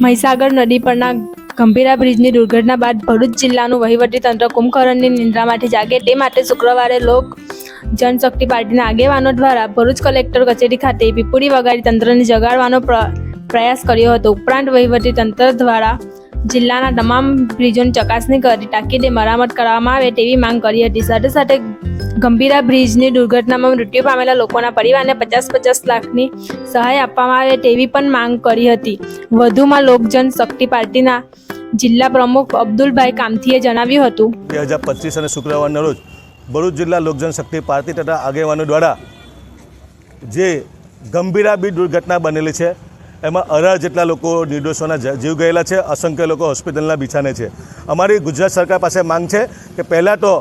મહીસાગર નદી પરના ગંભીરા બ્રિજની દુર્ઘટના બાદ ભરૂચ જિલ્લાનું વહીવટી તંત્ર કુંભકરણની નિંદ્રામાંથી જાગે તે માટે શુક્રવારે લોક જનશક્તિ પાર્ટીના આગેવાનો દ્વારા ભરૂચ કલેક્ટર કચેરી ખાતે પીપુડી વગાડી તંત્રને જગાડવાનો પ્ર- પ્રયાસ કર્યો હતો. ઉપરાંત વહીવટી તંત્ર દ્વારા જિલ્લાના તમામ બ્રિજોની ચકાસણી કરી તાકીદે મરામત કરવામાં આવે તેવી માંગ કરી હતી. સાથે સાથે ગંભીરા બ્રિજની દુર્ઘટનામાં મૃત્યુ પામેલા લોકોના પરિવારને પચાસ પચાસ લાખની સહાય આપવામાં આવે તેવી પણ માંગ કરી હતી. વધુમાં લોકજન શક્તિ પાર્ટીના જિલ્લા પ્રમુખ અબ્દુલભાઈ કામથીએ જણાવ્યું હતું. બે હજાર પચીસ અને શુક્રવારના રોજ ભરૂચ જિલ્લા લોકજનશક્તિ પાર્ટી તથા આગેવાનો દ્વારા જે ગંભીરા બી દુર્ઘટના બનેલી છે એમાં અઢાર જેટલા લોકો નિર્દોષોના જીવ ગયેલા છે, અસંખ્ય લોકો હોસ્પિટલના બિછાને છે. અમારી ગુજરાત સરકાર પાસે માંગ છે કે પહેલાં તો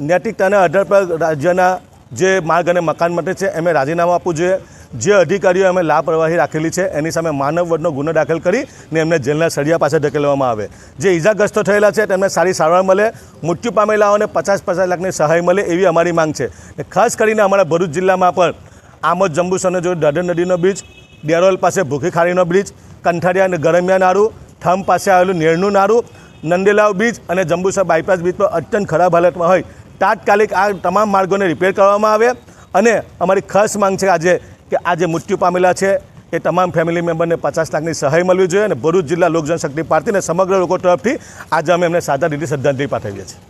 નૈતિકતાના આધાર પર રાજ્યના જે માર્ગ અને મકાન માટે છે, એમને રાજીનામું આપવું જોઈએ. જે અધિકારીઓ અમે લાપરવાહી રાખેલી છે, એની સામે માનવ વડનો ગુનો દાખલ કરી ને એમને જેલના સળિયા પાસે ધકેલવામાં આવે. જે ઈજાગ્રસ્તો થયેલા છે, તેમને સારી સારવાર મળે, મૃત્યુ પામેલાઓને પચાસ પચાસ લાખની સહાય મળે એવી અમારી માંગ છે. ખાસ કરીને અમારા ભરૂચ જિલ્લામાં પણ આમોદ જંબુસરનો જો દાદર નદીનો બ્રિજ ડેરોલ પાસે ભૂખી ખાડીનો બ્રિજ કંઠારિયા અને ગરમિયા નારું થમ પાસે આવેલું નેરનું નારું નંદેલાવ બ્રિજ અને જંબુસર બાયપાસ બ્રિજ પર અત્યંત ખરાબ હાલતમાં હોય. તાત્કાલિક આ તમામ માર્ગોને રિપેર કરવામાં આવે અને અમારી ખાસ માંગ છે આજે કે આજે મૃત્યુ પામેલા છે, એ તમામ ફેમિલી મેમ્બરને પચાસ લાખની સહાય મળવી જોઈએ અને ભરૂચ જિલ્લા લોકજનશક્તિ પાર્ટીને સમગ્ર લોકો તરફથી આજે અમે એમને સાદા રીતે શ્રદ્ધાંજલિ પાઠવીએ છીએ.